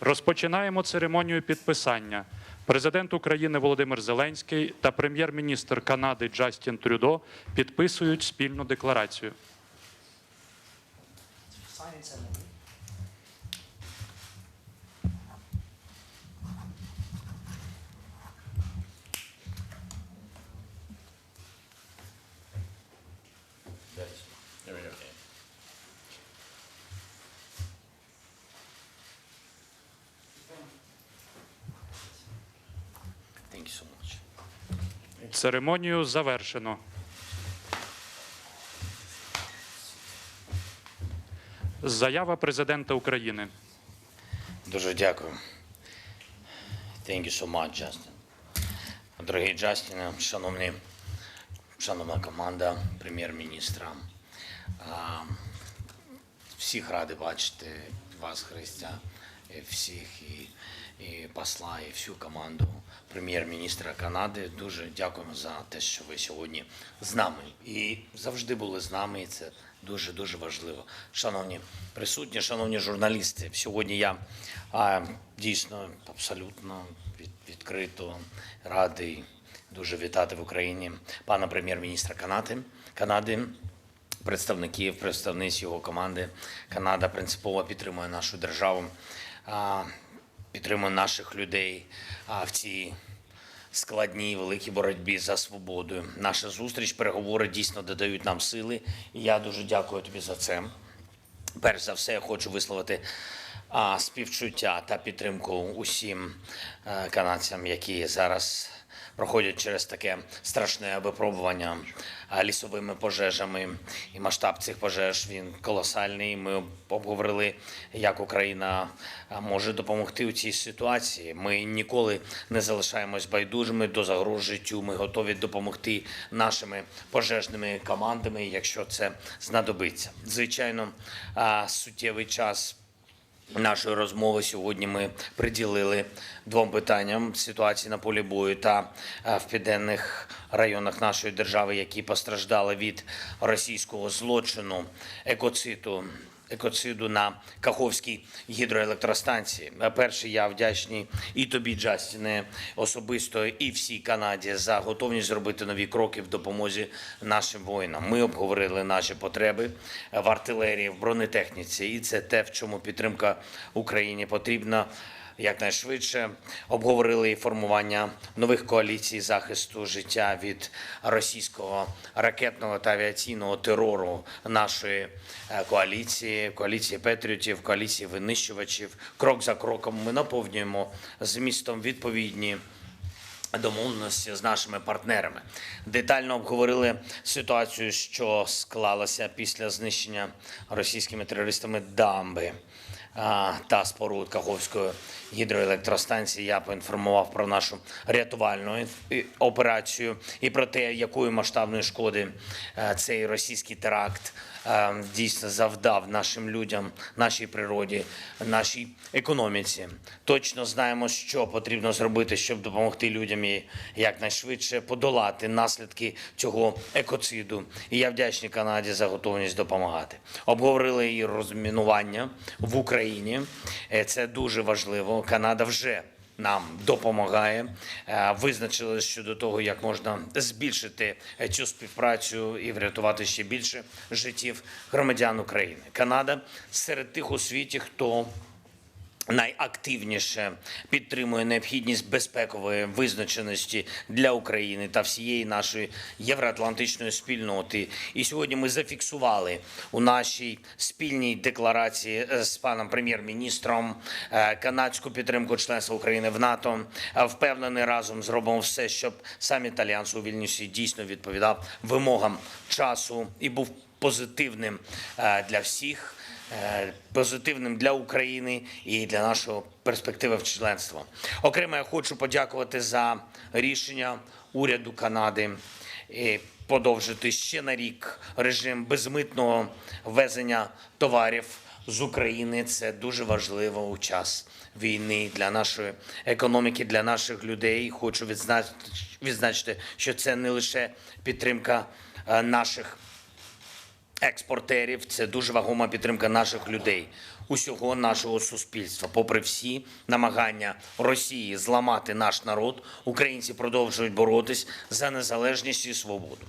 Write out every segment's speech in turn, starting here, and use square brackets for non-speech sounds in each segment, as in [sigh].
Розпочинаємо церемонію підписання. Президент України Володимир Зеленський та прем'єр-міністр Канади Джастін Трюдо підписують спільну декларацію. signing ceremony. There we go. Thank you so much. Церемонію завершено. Заява президента України. Дуже дякую. Thank you so much, Justin. Дорогий Джастіне, шановні, шановна команда прем'єр-міністра, всіх радий бачити вас, Христя, всіх, і, і посла, і всю команду прем'єр-міністра Канади. Дуже дякуємо за те, що ви сьогодні з нами. І завжди були з нами, і це дуже дуже важливо. Шановні присутні, шановні журналісти, сьогодні я а, дійсно абсолютно від, відкрито радий дуже вітати в Україні пана прем'єр-міністра Канади. Канади представників, представниць його команди. Канада принципово підтримує нашу державу, підтримує наших людей в цій складній великій боротьбі за свободу. Наша зустріч, переговори дійсно додають нам сили. І я дуже дякую тобі за це. Перш за все, я хочу висловити співчуття та підтримку усім е, канадцям, які зараз проходять через таке страшне випробування лісовими пожежами. І масштаб цих пожеж він колосальний. Ми обговорили, як Україна може допомогти у цій ситуації. Ми ніколи не залишаємось байдужими до загроз життю. Ми готові допомогти нашими пожежними командами, якщо це знадобиться. Звичайно, суттєвий час нашої розмови сьогодні ми приділили двом питанням ситуації на полі бою та е, в південних районах нашої держави, які постраждали від російського злочину екоциту. Екоциду на Каховській гідроелектростанції. Перше, я вдячний і тобі, Джастіне, особисто, і всій Канаді за готовність зробити нові кроки в допомозі нашим воїнам. Ми обговорили наші потреби в артилерії, в бронетехніці, і це те, в чому підтримка Україні потрібна якнайшвидше. Обговорили і формування нових коаліцій захисту життя від російського ракетного та авіаційного терору нашої е, коаліції, коаліції патріотів, коаліції винищувачів. Крок за кроком ми наповнюємо змістом відповідні домовленості з нашими партнерами. Детально обговорили ситуацію, що склалася після знищення російськими терористами дамби та споруд Каховської гідроелектростанції. Я поінформував про нашу рятувальну операцію і про те, якої масштабної шкоди е, цей російський теракт дійсно завдав нашим людям, нашій природі, нашій економіці. Точно знаємо, що потрібно зробити, щоб допомогти людям і якнайшвидше подолати наслідки цього екоциду. І я вдячний Канаді за готовність допомагати. Обговорили і розмінування в Україні. Е, Це дуже важливо. Канада вже нам допомагає. Е, Визначили щодо того, як можна збільшити е, цю співпрацю і врятувати ще більше життів громадян України. Канада серед тих у світі, хто найактивніше підтримує необхідність безпекової визначеності для України та всієї нашої євроатлантичної спільноти. І сьогодні ми зафіксували у нашій спільній декларації е, з паном прем'єр-міністром е, канадську підтримку членства України в НАТО. Е, Впевнений, разом зробимо все, щоб саміт Альянсу у Вільнюсі дійсно відповідав вимогам часу і був позитивним для всіх позитивним для України і для нашого перспективи в членство. Окремо я хочу подякувати за рішення уряду Канади і подовжити ще на рік режим безмитного ввезення товарів з України. Це дуже важливо у час війни для нашої економіки, для наших людей. Хочу відзначити що це не лише підтримка е, наших експортерів. Це дуже вагома підтримка наших людей. усього нашого суспільства. Попри всі намагання Росії зламати наш народ, українці продовжують боротись за незалежність і свободу.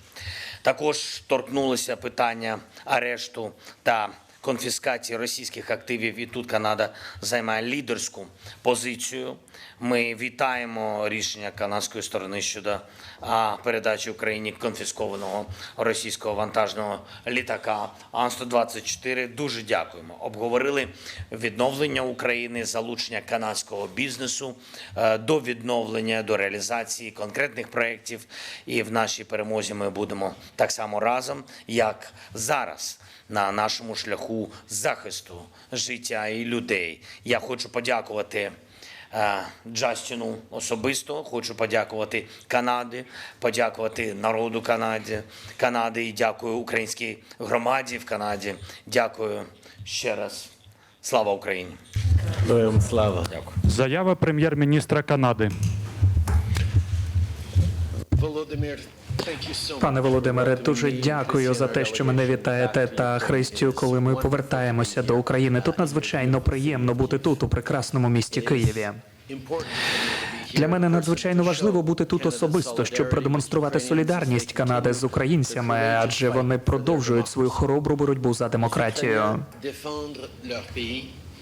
Також торкнулося питання арешту та конфіскації російських активів, і тут Канада займає лідерську позицію. Ми вітаємо рішення канадської сторони щодо передачі Україні конфіскованого російського вантажного літака Ан-124. Дуже дякуємо. Обговорили відновлення України, залучення канадського бізнесу е, до відновлення, до реалізації конкретних проєктів. І в нашій перемозі ми будемо так само разом, як зараз на нашому шляху захисту життя і людей. Я хочу подякувати е, Джастіну особисто. Хочу подякувати Канаді, подякувати народу Канаді, Канади і дякую українській громаді в Канаді. Дякую ще раз. Слава Україні! Слава. Дякую. Заява прем'єр-міністра Канади. Володимир, Пане Володимире, дуже дякую за те, що мене вітаєте та Христю, коли ми повертаємося до України. Тут надзвичайно приємно бути тут, у прекрасному місті Києві. Для мене надзвичайно важливо бути тут особисто, щоб продемонструвати солідарність Канади з українцями, адже вони продовжують свою хоробру боротьбу за демократію.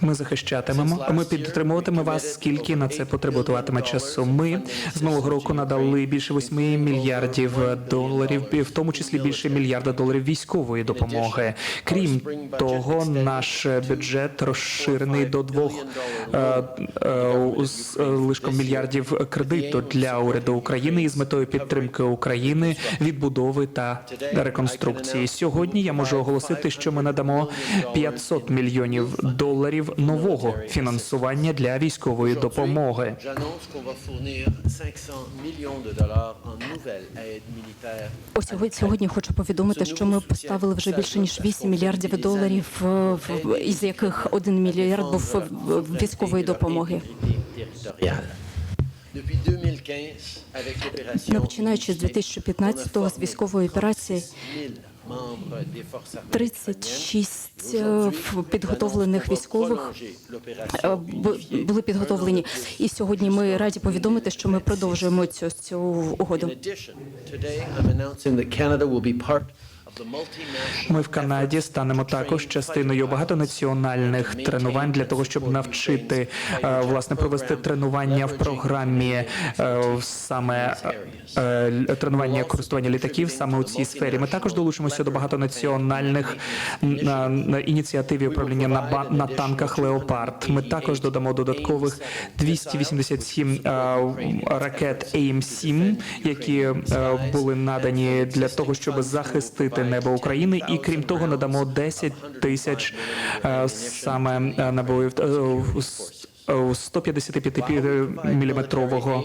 Ми захищатимемо. Ми підтримуватимемо вас, скільки на це потребуватиме часу. Ми з минулого року надали більше 8 мільярдів доларів, в тому числі більше мільярда доларів військової допомоги. Крім того, наш бюджет розширений до двох е, е, з лишком мільярдів кредиту для уряду України із метою підтримки України, відбудови та реконструкції. Сьогодні я можу оголосити, що ми надамо 500 мільйонів доларів нового фінансування для військової допомоги. J'annonce qu'on va fournir 500 millions de dollars en nouvelle aide militaire. Ось сьогодні- сьогодні хочу повідомити, що ми поставили вже більше ніж 8 мільярдів доларів, е, із яких 1 мільярд був в- військової допомоги. Depuis 2015, avec l'opération починаючи з 2015-го, з військової операції, 36 е, підготовлених військових е, були підготовлені. І сьогодні ми раді повідомити, що ми продовжуємо цю, цю угоду. Ми в Канаді станемо також частиною багатонаціональних тренувань для того, щоб навчити е, власне провести тренування в програмі е, саме е, тренування користування літаків саме у цій сфері. Ми також долучимося до багатонаціональних на, на ініціатив управління на на танках Леопард. Ми також додамо додаткових 287 е, ракет AIM-7, які були надані для того, щоб захистити небо України, і крім того, надамо 10 тисяч е, саме е, набоїв. Е, с- е, 155-мм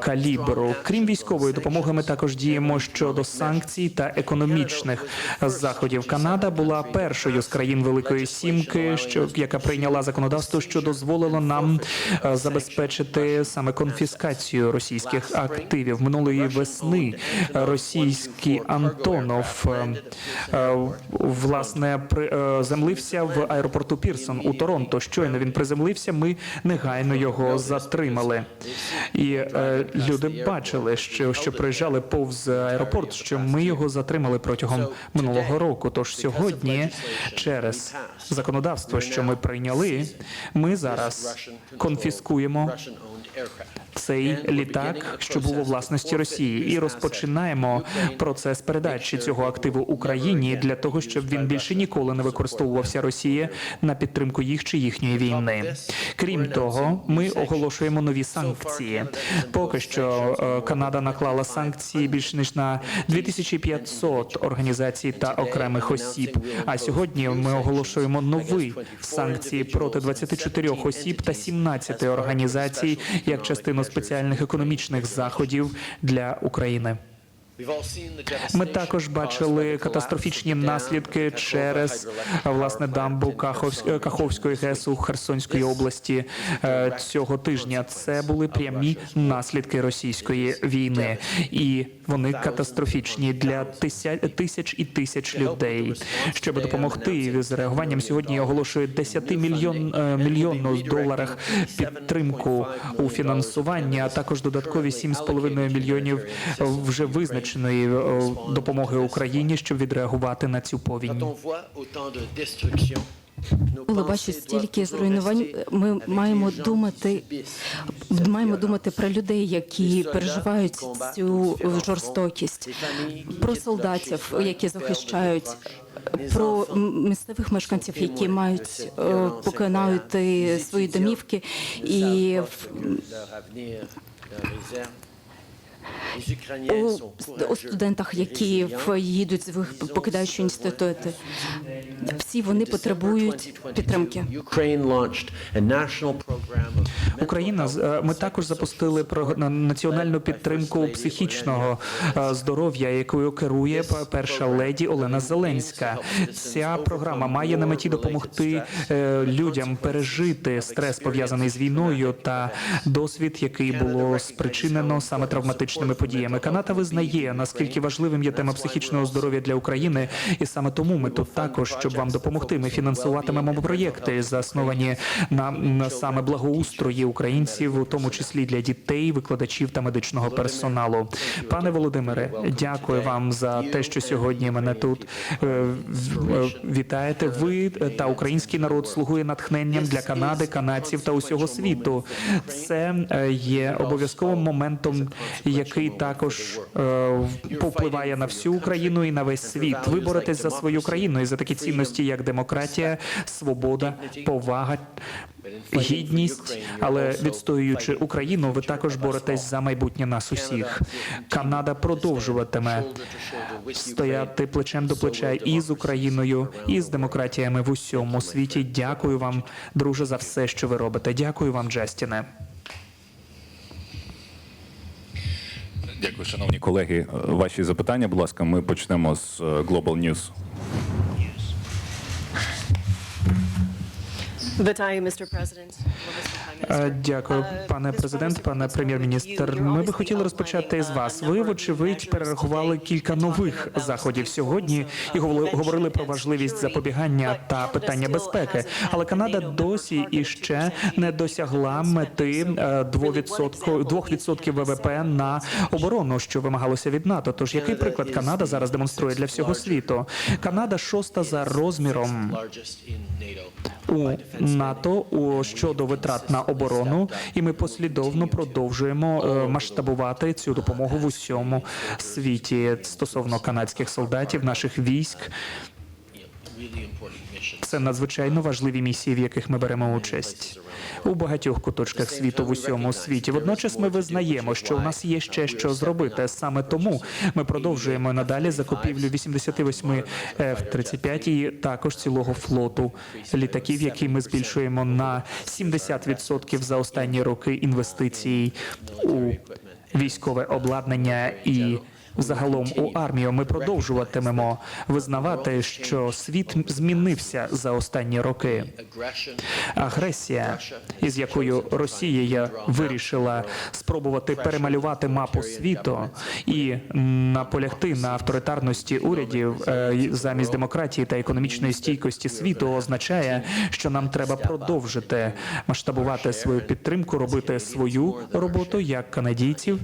калібру. Крім військової допомоги, ми також діємо щодо санкцій та економічних заходів. Канада була першою з країн Великої Сімки, що яка прийняла законодавство, що дозволило нам е, забезпечити саме конфіскацію російських активів. Минулої весни російський Антонов е, е, власне приземлився в аеропорту Пірсон у Торонто. Щойно він приземлився. Ми негайно його затримали. І е, люди бачили, що, що приїжджали повз аеропорт, що ми його затримали протягом минулого року. Тож сьогодні, через законодавство, що ми прийняли, ми зараз конфіскуємо цей літак, що був у власності Росії, і розпочинаємо процес передачі цього активу Україні для того, щоб він більше ніколи не використовувався Росії на підтримку їх чи їхньої війни. Крім того, ми оголошуємо нові санкції. Поки що е, Канада наклала санкції більш ніж на 2500 організацій та окремих осіб. А сьогодні ми оголошуємо нові санкції проти 24 осіб та 17 організацій як частину спеціальних економічних заходів для України. Ми також бачили катастрофічні наслідки через власне дамбу Каховсь- Каховської ГЕС у Херсонської області е, цього тижня. Це були прямі наслідки російської війни, і вони катастрофічні для тися- тисяч і тисяч людей. Щоб допомогти з реагуванням, сьогодні оголошує 10 мільйон е, мільйонну доларах підтримку у фінансуванні, а також додаткові 7,5 мільйонів вже визначеної е, допомоги Україні, щоб відреагувати на цю повінь. Коли бачать стільки зруйнувань, ми маємо думати, маємо думати про людей, які переживають цю жорстокість, про солдатів, які захищають, про місцевих мешканців, які мають е, покинають свої домівки. і в- у, у студентах, які в- їдуть з покидаючи інститути. Всі вони потребують підтримки. Україна з- ми також запустили про національну підтримку психічного е, здоров'я, якою керує перша леді Олена Зеленська. Ця програма має на меті допомогти е, людям пережити стрес пов'язаний з війною та досвід, який було спричинено саме травматичними подіями. Канада визнає наскільки важливим є тема психічного здоров'я для України, і саме тому ми тут також, щоб вам допомогти. Ми фінансуватимемо проєкти, засновані на, на саме благоустрої українців, у тому числі для дітей, викладачів та медичного персоналу. Пане Володимире, дякую вам за те, що сьогодні мене тут е, е, вітаєте. Ви та український народ слугує натхненням для Канади, канадців та усього світу. Це е, є обов'язковим моментом, який також е, повпливає на всю Україну і на весь світ. Ви боретесь за свою країну і за такі цінності, як демократія, свобода, повага. Гідність, але відстоюючи Україну, ви також боретесь за майбутнє нас усіх. Канада продовжуватиме стояти плечем до плеча і з Україною, і з демократіями в усьому світі. Дякую вам, друже, за все, що ви робите. Дякую вам, Джастіне. Дякую, шановні колеги. Ваші запитання, будь ласка, ми почнемо з е, Global News. Вітаю, Mr. President. Е, Дякую, пане президент, пане прем'єр-міністр. Ми би хотіли розпочати з вас. Ви, вочевидь, перерахували кілька нових заходів сьогодні і говорили- про важливість запобігання та питання безпеки. Але Канада досі іще не досягла мети е, 2%, 2% ВВП на оборону, що вимагалося від НАТО. Тож який приклад Канада зараз демонструє для всього світу? Канада шоста за розміром у НАТО щодо витрат на оборону, і ми послідовно продовжуємо е, масштабувати цю допомогу в усьому світі стосовно канадських солдатів, наших військ. Це надзвичайно важливі місії, в яких ми беремо участь у багатьох куточках світу в усьому світі. Водночас ми визнаємо, що у нас є ще що зробити. Саме тому ми продовжуємо надалі закупівлю 88 F-35 і також цілого флоту літаків, які ми збільшуємо на 70% за останні роки інвестицій у військове обладнання і. Загалом у армію ми продовжуватимемо визнавати, що світ змінився за останні роки. Агресія, із якою Росія вирішила спробувати перемалювати мапу світу і наполягти на авторитарності урядів е, замість демократії та економічної стійкості світу, означає, що нам треба продовжити масштабувати свою підтримку, робити свою роботу як канадійців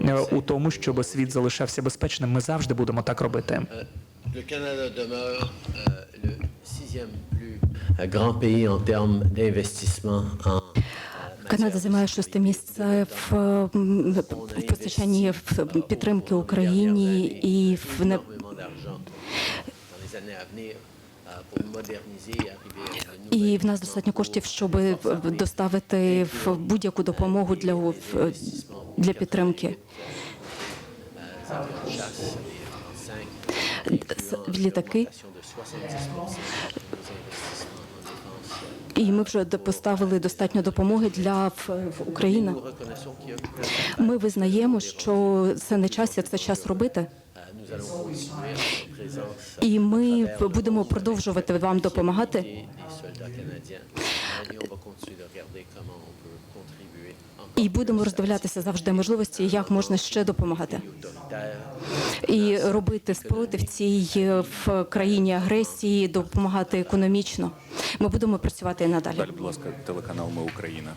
е, у тому, щоб світ залишався безпечним. Ми завжди будемо так робити. Euh, Канада займає шосте місце в, постачанні в підтримки Україні і в не euh, і в нас достатньо коштів, щоб доставити в будь-яку допомогу для в- для підтримки. Літаки de 70% sur nos investissements en défense І ми вже поставили достатньо допомоги для eu Ми визнаємо, що це не час, як це час робити. І ми будемо продовжувати вам допомагати. І будемо роздивлятися завжди можливості, як можна ще допомагати. І робити спротив цій е, в країні агресії, допомагати економічно. Ми будемо працювати і надалі. Далі, будь ласка, телеканал Ми Україна.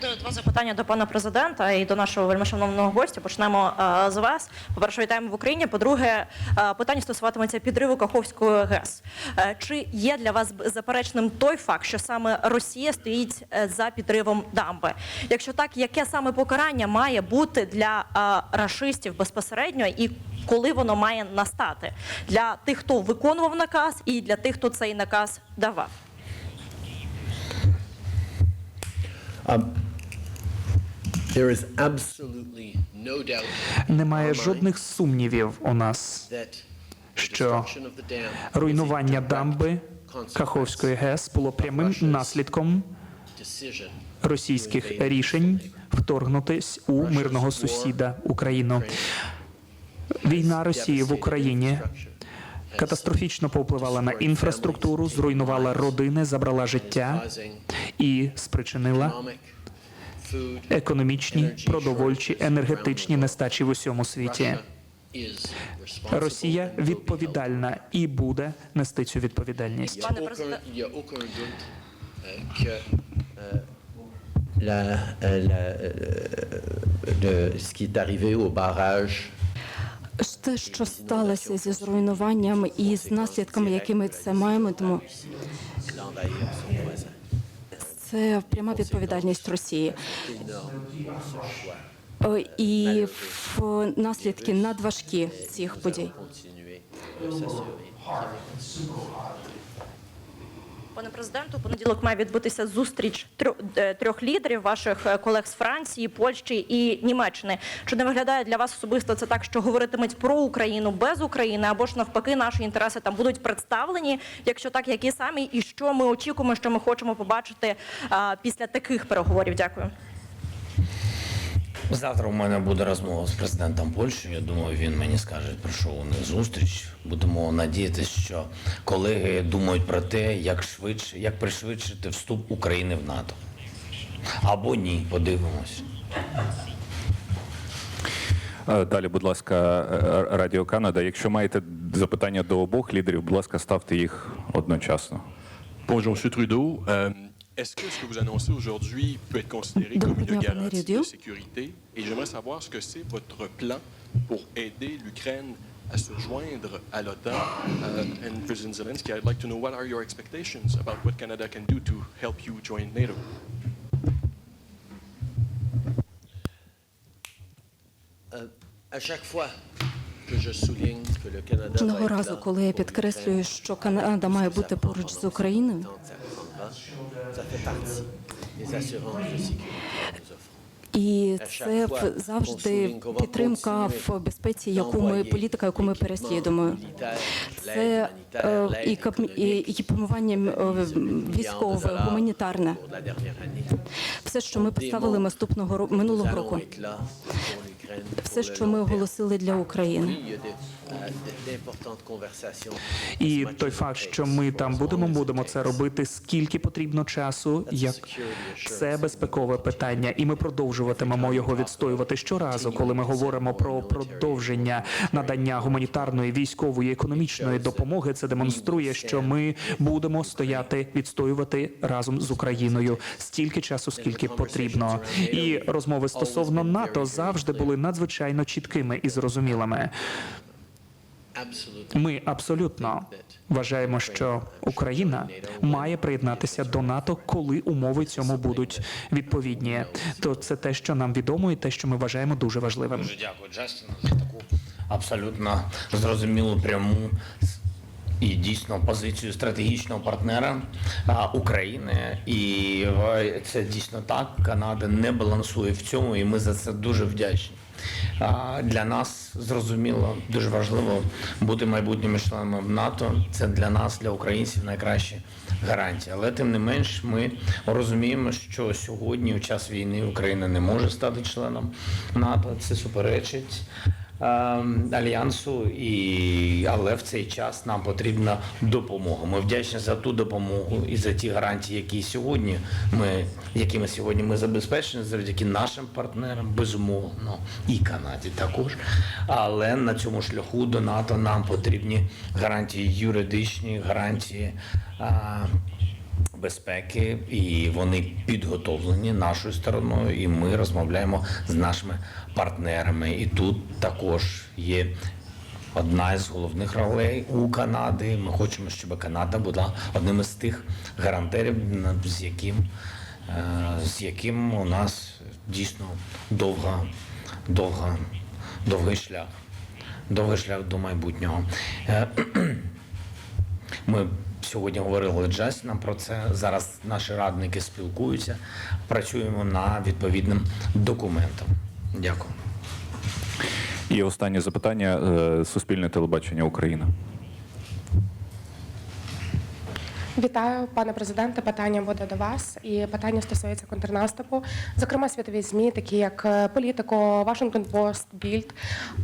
Буде два запитання до пана президента і до нашого вельмишановного гостя. Почнемо е, з вас. По-перше, вітаємо в Україні. По-друге, е, питання стосуватиметься підриву Каховської ГЕС. Е, Чи є для вас заперечним той факт, що саме Росія стоїть е, за підривом дамби? Якщо так, яке саме покарання має бути для е, рашистів безпосередньо і коли воно має настати для тих, хто виконував наказ, і для тих, хто цей наказ давав? Немає жодних сумнівів у нас, що руйнування дамби Каховської ГЕС було прямим наслідком російських рішень вторгнутись у мирного сусіда Україну. Війна Росії в Україні катастрофічно повпливала на інфраструктуру, зруйнувала родини, забрала життя і спричинила економічні, продовольчі, енергетичні нестачі в усьому світі. Росія відповідальна і буде нести цю відповідальність. Que euh, la, la, de ce qui est arrivé au barrage Те, що сталося зі зруйнуванням і з наслідками, які ми це маємо, тому. Це пряма відповідальність Росії. Е, І в наслідки надважкі цих подій. Пане президенту, понеділок має відбутися зустріч трьох, е, трьох лідерів ваших е, колег з Франції, Польщі і Німеччини. Чи не виглядає для вас особисто це так, що говоритимуть про Україну без України, або ж навпаки, наші інтереси там будуть представлені? Якщо так, які самі, і що ми очікуємо, що ми хочемо побачити після таких переговорів? Дякую. Завтра у мене буде розмова з президентом Польщі. Я думаю, він мені скаже, про що у них зустріч. Будемо надіятися, що колеги думають про те, як швидше, як пришвидшити вступ України в НАТО. Або ні, подивимось. Е, Далі, будь ласка, е, Радіо Канада. Якщо маєте запитання до обох лідерів, будь ласка, ставте їх одночасно. Bonjour, M. Trudeau. Euh, Est-ce que ce que vous annoncez aujourd'hui peut être considéré comme Доброго une дня, пане garantie Рідю. de sécurité? Et j'aimerais savoir ce que c'est votre plan pour aider l'Ukraine à se joindre à l'OTAN. Uh, and President Zelensky, I'd like to know what are your expectations about what Canada can do to help you join NATO? Euh, à chaque fois que je souligne que le Canada va Кожного être разу, là коли я pour підкреслюю, l'Ukraine, що Канада має бути поруч з Україною, і це завжди підтримка в безпеці, яку ми політика, яку ми переслідуємо. Це е, і екіпірування е, військове, гуманітарне. Все, що ми поставили наступного минулого року, все, що ми оголосили для України. І той факт, що ми там будемо, будемо це робити скільки потрібно часу, як це безпекове питання, і ми продовжуватимемо його відстоювати щоразу, коли ми говоримо про продовження надання гуманітарної, військової, економічної допомоги. Це демонструє, що ми будемо стояти, відстоювати разом з Україною стільки часу, скільки потрібно. І розмови стосовно НАТО завжди були надзвичайно чіткими і зрозумілими. Ми абсолютно вважаємо, що Україна має приєднатися до НАТО, коли умови цьому будуть відповідні. То це те, що нам відомо, і те, що ми вважаємо дуже важливим. Дуже дякую, Джастіну, за таку абсолютно зрозумілу пряму і дійсно позицію стратегічного партнера а, України. І е, це дійсно так. Канада не балансує в цьому, і ми за це дуже вдячні. Для нас зрозуміло дуже важливо бути майбутніми членами НАТО. Це для нас, для українців, найкраща гарантія. Але тим не менш, ми розуміємо, що сьогодні, у час війни, Україна не може стати членом НАТО. Це суперечить альянсу, і але в цей час нам потрібна допомога. Ми вдячні за ту допомогу і за ті гарантії, які сьогодні ми, якими сьогодні ми забезпечені завдяки нашим партнерам, безумовно, і Канаді також. Але на цьому шляху до НАТО нам потрібні гарантії юридичні, гарантії. Безпеки, і вони підготовлені нашою стороною, і ми розмовляємо з нашими партнерами. І тут також є одна із головних ролей у Канади. Ми хочемо, щоб Канада була одним із тих гарантерів, з яким, е, з яким у нас дійсно довга, довга, довгий шлях. Довгий шлях до майбутнього. Е, [clears throat] ми сьогодні говорили з Джастіном про це. Зараз наші радники спілкуються, працюємо над відповідним документом. Дякую. І останнє запитання е, Суспільне телебачення Україна. Вітаю, пане президенте. Питання буде до вас, і питання стосується контрнаступу. Зокрема, світові змі, такі як е, Політико, Вашингтон Пост, Більд,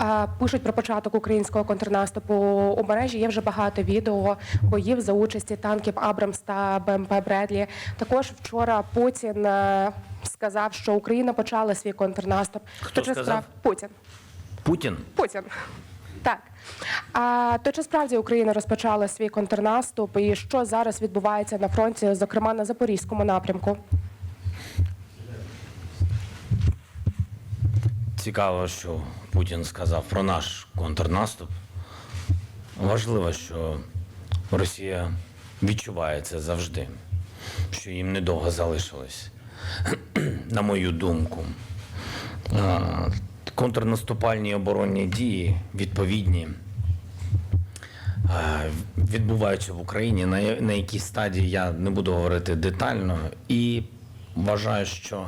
е, пишуть про початок українського контрнаступу. У мережі є вже багато відео боїв за участі танків Абрамс та БМП Бредлі. Також вчора Путін е, сказав, що Україна почала свій контрнаступ. Хто То сказав? Путін. Путін. Путін. Так. А то чи справді Україна розпочала свій контрнаступ і що зараз відбувається на фронті, зокрема на запорізькому напрямку? Цікаво, що Путін сказав про наш контрнаступ. Важливо, що Росія відчуває це завжди, що їм недовго залишилось. [clears throat] На мою думку, А, контрнаступальні оборонні дії відповідні відбуваються в Україні. На, якій стадії я не буду говорити детально і вважаю, що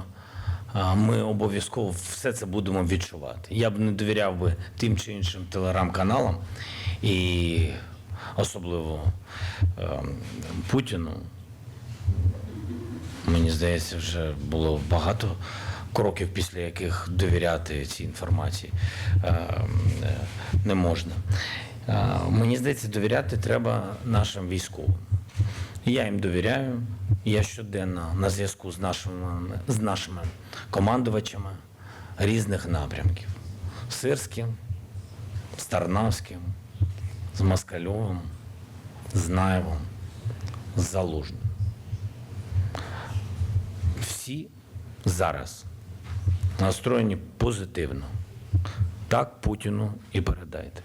ми обов'язково все це будемо відчувати. Я б не довіряв би тим чи іншим телеграм-каналам і особливо ем, Путіну. Мені здається, вже було багато кроків, після яких довіряти цій інформації е, е, не можна. Е, Мені здається, довіряти треба нашим військовим. Я їм довіряю. Я щоденно на зв'язку з нашими, з нашими командувачами різних напрямків: Сирським, з Тарнавським, з Москальовим, з Наєвом, з Залужним всі зараз настроєні позитивно. Так Путіну і передайте.